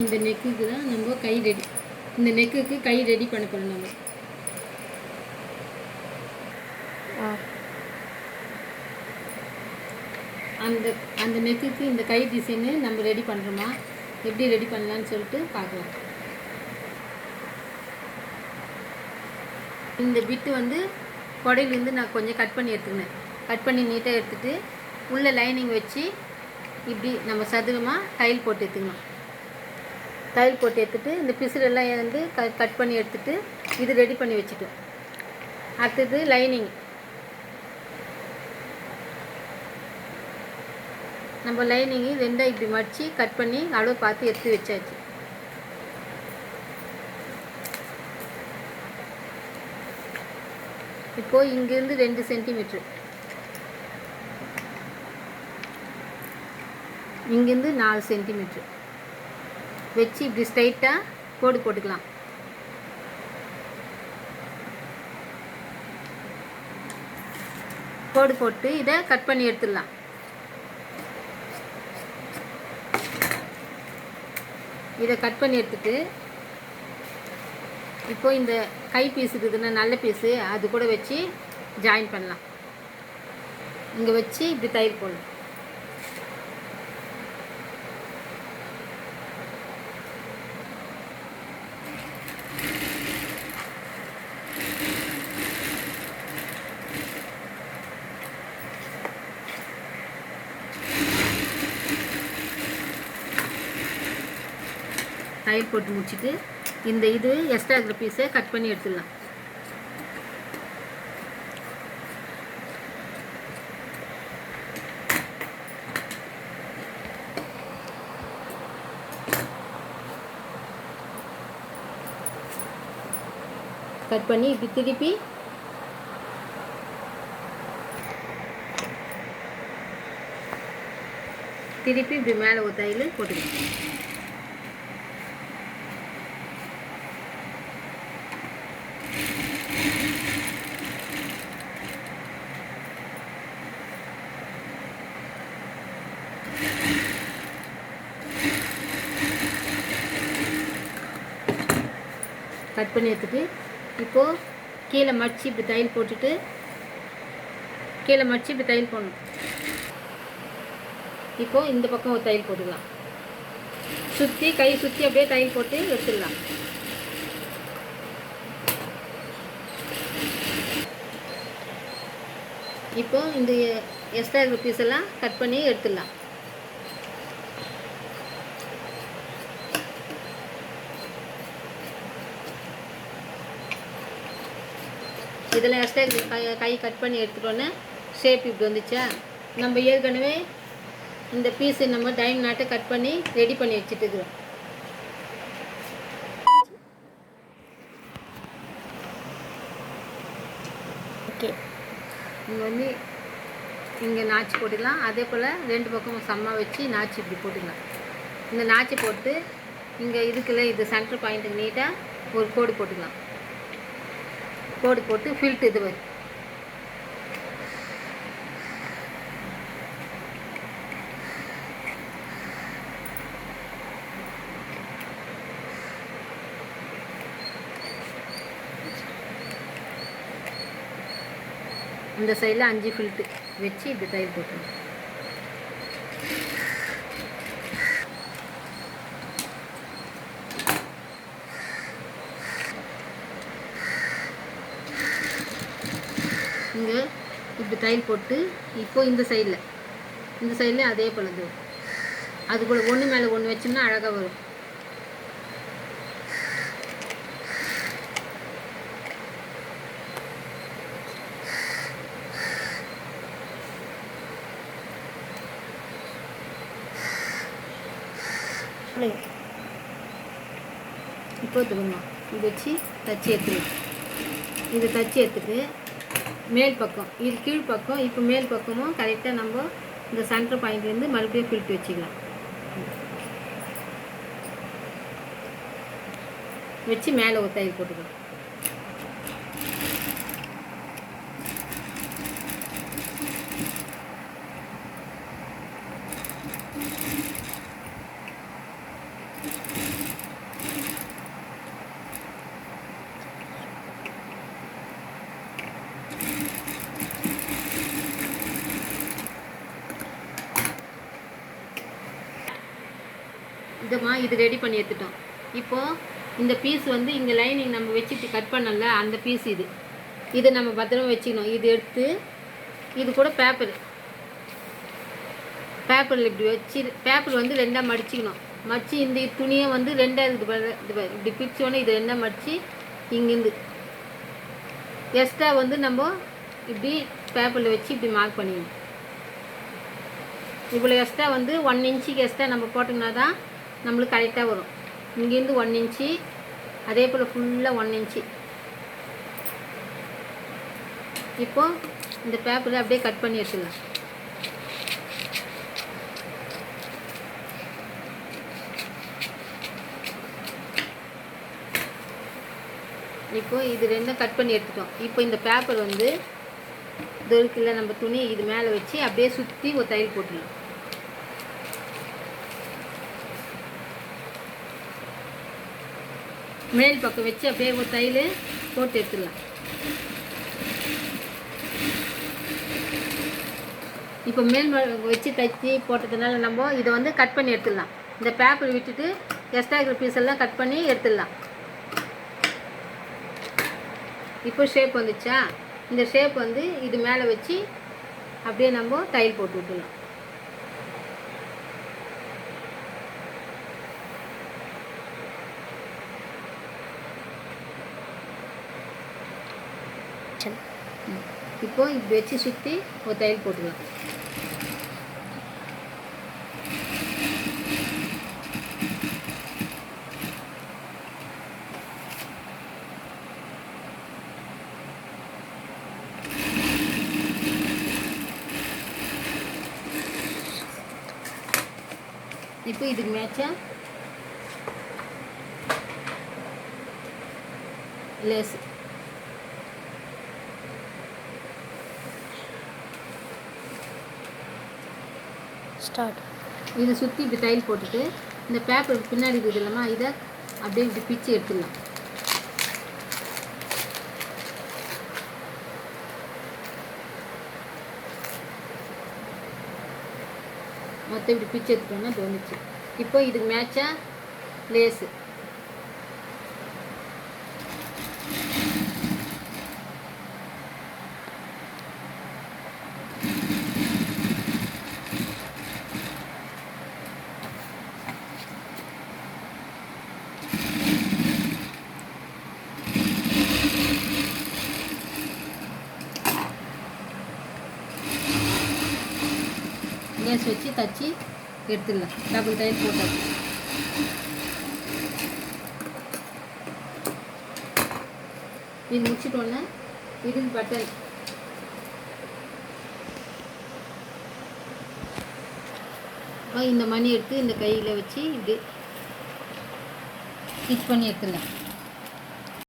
இந்த நெக்குக்கு தான் நம்ம கை ரெடி இந்த நெக்குக்கு கை ரெடி பண்ண போகிறோம் நம்ம அந்த அந்த நெக்குக்கு இந்த கை டிசைனு நம்ம ரெடி பண்ணுறோமா எப்படி ரெடி பண்ணலான்னு சொல்லிட்டு பார்க்கலாம். இந்த பிட்டு வந்து புடையிலேருந்து நான் கொஞ்சம் கட் பண்ணி எடுத்துக்கினேன் கட் பண்ணி நீட்டாக எடுத்துட்டு உள்ள லைனிங் வச்சு இப்படி நம்ம சதுரமாக டைல் போட்டு எடுத்துக்கணும் தையல் போட்டு எடுத்துட்டு இந்த பிசுறெல்லாம் வந்து க கட் பண்ணி எடுத்துகிட்டு இது ரெடி பண்ணி வச்சுட்டோம். அடுத்தது லைனிங் நம்ம லைனிங்கு ரெண்டாக இப்படி மடித்து கட் பண்ணி அளவு பார்த்து எடுத்து வச்சாச்சு. இப்போது இங்கேருந்து ரெண்டு சென்டிமீட்ரு இங்கேருந்து நாலு சென்டிமீட்ரு வச்சு இப்படி ஸ்ட்ரைட்டாக கோடு போட்டுக்கலாம். கோடு போட்டு இதை கட் பண்ணி எடுத்துடலாம். இதை கட் பண்ணி எடுத்துட்டு இப்போ இந்த கை பீஸ் இருக்குதுன்னா நல்ல பீஸு அது கூட வச்சு ஜாயின் பண்ணலாம். இங்கே வச்சு இப்படி தையல் போடணும் தையல் போட்டு முடிச்சுட்டு இந்த இது எக்ஸ்ட்ரா இருக்கிற பீஸை கட் பண்ணி எடுத்துடலாம். கட் பண்ணி இப்படி திருப்பி திருப்பி இப்படி மேலே ஒரு தையல் போட்டுக்கணும் கட் பண்ணி எடுத்துட்டு இப்போது கீழே மடிச்சு இப்படி தையல் போட்டுட்டு கீழே மடிச்சு இப்படி தையல் போடணும். இப்போது இந்த பக்கம் ஒரு தையல் போட்டுக்கலாம். சுற்றி கை சுற்றி அப்படியே தையல் போட்டு எடுத்துடலாம் இப்போ இந்த எக்ஸ்ட்ரா இருக்கிற பீஸ் எல்லாம் கட் பண்ணி எடுத்துடலாம். இதில் எக்ஸ்ட்ரா கை கை கட் பண்ணி எடுத்துட்டோன்னே ஷேப் இப்படி வந்துச்சா? நம்ம ஏற்கனவே இந்த பீஸு நம்ம டைம் நாட்டை கட் பண்ணி ரெடி பண்ணி வச்சுட்டுக்கிறோம் ஓகே இங்கே வந்து இங்கே நாச்சு போட்டுக்கலாம். அதே போல் ரெண்டு பக்கமும் சம்மா வச்சு நாச்சு இப்படி போட்டுக்கலாம். இந்த நாச்சி போட்டு இங்கே இதுக்குள்ள இது சென்டர் பாயிண்ட்டுக்கு நீட்டாக ஒரு கோடு போட்டுக்கலாம். கோடு போட்டு ஃபில்ட் இது வரும் இந்த சைடில் அஞ்சு ஃபில்ட்டு வச்சு இது தையல் போட்டுருவோம் இங்கே இப்படி தையல் போட்டு இப்போ இந்த சைடில் இந்த சைடில் அதே போல் இது. அது கூட ஒன்று மேலே ஒன்று வச்சோம்னா அழகாக வரும். இப்போ திரும்ப இது வச்சு தச்சு எடுத்துருவோம் இது தச்சு எடுத்துட்டு மேல் பக்கம் இது கீழ் பக்கம் இப்போ மேல் பக்கமும் கரெக்டாக நம்ம இந்த சென்டர் பாயிண்ட்லேருந்து மறுபடியும் ஃபில்ட் வச்சுக்கலாம். வச்சு மேலே ஒத்தாயி போட்டுக்கலாம். இதுமா இது ரெடி பண்ணி எடுத்துட்டோம். இப்போ இந்த பீஸ் வந்து இங்கே லைனிங் நம்ம வச்சுட்டு கட் பண்ணல அந்த பீஸ் இது. இது நம்ம பத்திரமா வச்சுக்கணும். இது எடுத்து இது கூட பேப்பர் பேப்பரில் இப்படி வச்சு பேப்பர் வந்து ரெண்டாக மடிச்சுக்கணும். மடிச்சு இந்த துணியை வந்து ரெண்டாக இது இப்படி பிரிச்சோன்னே இது ரெண்டாக மடித்து இங்கேருந்து எக்ஸ்ட்ரா வந்து நம்ம இப்படி பேப்பரில் வச்சு இப்படி மார்க் பண்ணிக்கணும். இவ்வளோ எக்ஸ்ட்ரா வந்து ஒன் இன்ச்சுக்கு எக்ஸ்ட்ரா நம்ம போட்டோம்னா தான் நம்மளுக்கு கரெக்டாக வரும். இங்கேருந்து ஒன் இன்ச்சு அதே போல் ஃபுல்லாக ஒன் இன்ச்சு இப்போது இந்த பேப்பரை அப்படியே கட் பண்ணி வச்சுக்கலாம் இப்போ இது ரெண்டும் கட் பண்ணி எடுத்துட்டோம். இப்போ இந்த பேப்பர் வந்து இது நம்ம துணி இது மேலே வச்சு அப்படியே சுற்றி ஒரு தையல் போட்டுடலாம். மேல் பக்கம் வச்சு அப்படியே ஒரு தையல் போட்டு எடுத்துடலாம். இப்போ மேல் வச்சு தைச்சி போட்டதுனால நம்ம இதை வந்து கட் பண்ணி எடுத்துடலாம். இந்த பேப்பர் விட்டுட்டு எக்ஸ்ட்ரா இருக்கிற பீஸ் எல்லாம் கட் பண்ணி எடுத்துடலாம். இப்போ ஷேப் வந்துச்சா? இந்த ஷேப் வந்து இது மேலே வச்சு அப்படியே நம்ம தையல் போட்டு விட்டுடலாம். இப்போ இப்படி வச்சு சுற்றி ஒரு தையல் போட்டுக்கலாம். இப்போ இதுக்கு மேட்சா லேஸ் ஸ்டார்ட் இதை சுற்றி இப்படி டைல் போட்டுட்டு இந்த பேப்பர் பின்னாடி இருக்குது இல்லைம்மா இதை அப்படியே இப்படி பிச்சு எடுத்துடலாம். மொத்தம் இப்படி பிச்சு எடுத்துட்டோன்னா தோணுச்சு. இப்போ இதுக்கு மேட்சாக லேஸு லேஸ் வச்சு தச்சு எடுத்துடலாம். டபுள் டைல் போட்டாச்சு இது முடிச்சிட்டோன்னே இது பட்டன் இந்த மணி எடுத்து இந்த கையில் வச்சு இப்படி ஸ்டிச் பண்ணி எடுத்துடலாம்.